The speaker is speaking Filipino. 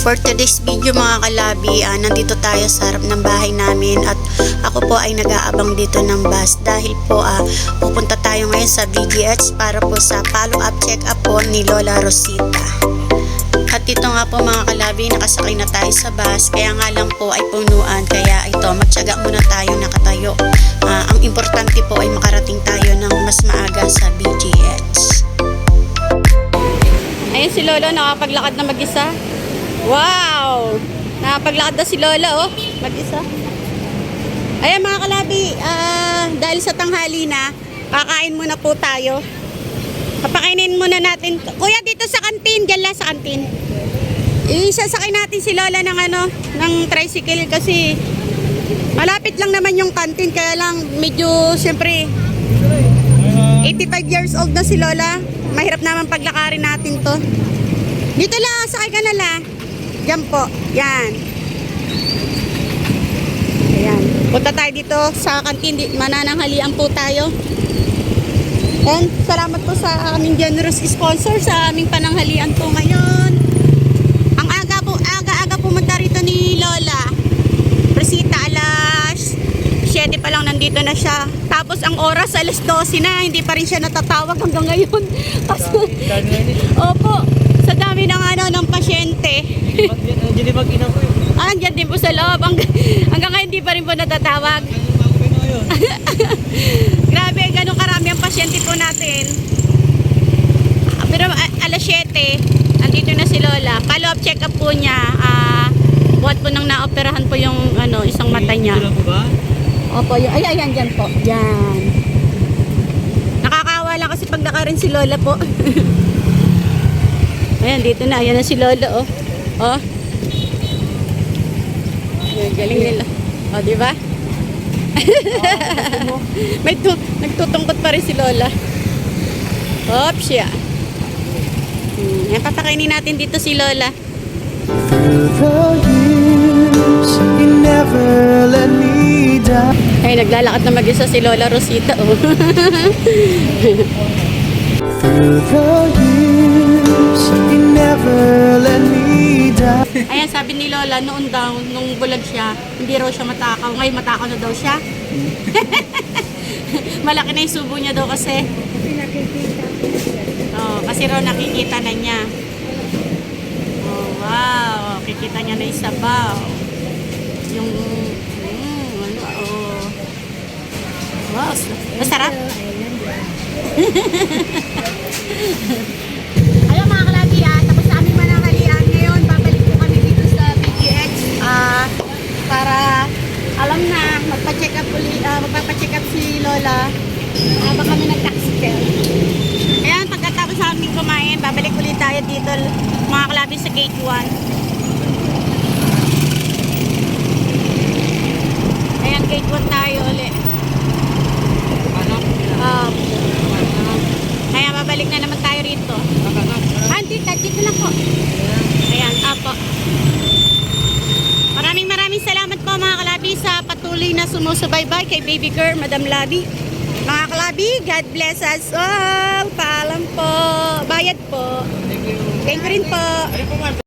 For today's video mga kalabi, ah, nandito tayo sa harap ng bahay namin at ako po ay nag-aabang dito ng bus dahil po ah, pupunta tayo ngayon sa BGH para po sa follow-up check-up po ni Lola Rosita. At ito nga po mga kalabi, nakasakay na tayo sa bus kaya nga lang po ay punuan kaya ito magtyaga muna tayo nakatayo. Ah, ang importante po ay makarating tayo ng mas maaga sa BGH. Ayun si Lolo nakapaglakad na mag-isa. Wow! Nakapaglakad na si Lola oh, mag-isa. Ayan mga kalabi, ah, dahil sa tanghali na, kakain muna po tayo. Papakainin muna natin. Kuya, dito sa kantin, dyan lang sa kantin. Isasakay natin si Lola ng ano, ng tricycle kasi malapit lang naman yung kantin kaya lang medyo siyempre 85 years old na si Lola. Mahirap naman paglakarin natin to. Dito lang, sakay ka na la. Diyan po. Yan. Ayan. Punta tayo dito sa kantin. Manananghalian po tayo. And salamat po sa aming generous sponsor sa aming pananghalian po ngayon. Ang aga po, aga-aga pumunta rito ni Lola. Resita alas 7 pa lang nandito na siya. Tapos ang oras alas 12 na, hindi pa rin siya natatawag hanggang ngayon. Kasi, opo, sa dami ng ano, ng pasyente. Jadi pag ina ko eh. Ah, andyan din po sa loob. Hanggang, hanggang ngayon hindi pa rin po natatawag. Grabe, ganun karami ang pasyente po natin. Pero alas 7, andito na si Lola. Follow-up check-up po niya. Ah, buhat po nang naoperahan po yung ano, isang mata niya. Opo, yun. Ay, ayan, dyan po. Yan. Nakakawa lang kasi pag naka rin si Lola po. ayan, dito na. Ayan na si Lola, oh. Oh. Ayan, galing nila. Oh, di ba? May tu nagtutungkot pa rin si Lola. Hop siya. Hmm, ayan, papakainin natin dito si Lola. Through. Ay, naglalakad na mag-isa si Lola Rosita, oh. Through the years, Ayan, sabi ni Lola, noon daw, nung bulag siya, hindi raw siya matakaw. Ngayon, matakaw na daw siya. Malaki na yung subo niya daw kasi. Oh, kasi raw nakikita na niya. Oh, wow. Kikita niya na yung sabaw. Yung, mm, ano, oh. Wow, masarap. Ayun mga kalagi ah, tapos sa aming mananghalian ngayon, babalik po kami dito sa BGX ah, para alam na, magpa-check up uli, ah, magpapa-check up si Lola habang kami nag-taxi care. Ayan, pagkatapos sa aming kumain, babalik ulit tayo dito mga kalabi sa gate 1. Ayan, gate 1 tayo ulit. Ano? Um, kaya babalik na naman tayo rito. Ah, dito, dito lang po. Ayan, apo. Maraming maraming salamat po mga kalabi sa patuloy na sumusubaybay kay baby girl, Madam Labi. Mga kalabi, God bless us all. Paalam po. Bayad po. Thank you. Thank you rin po.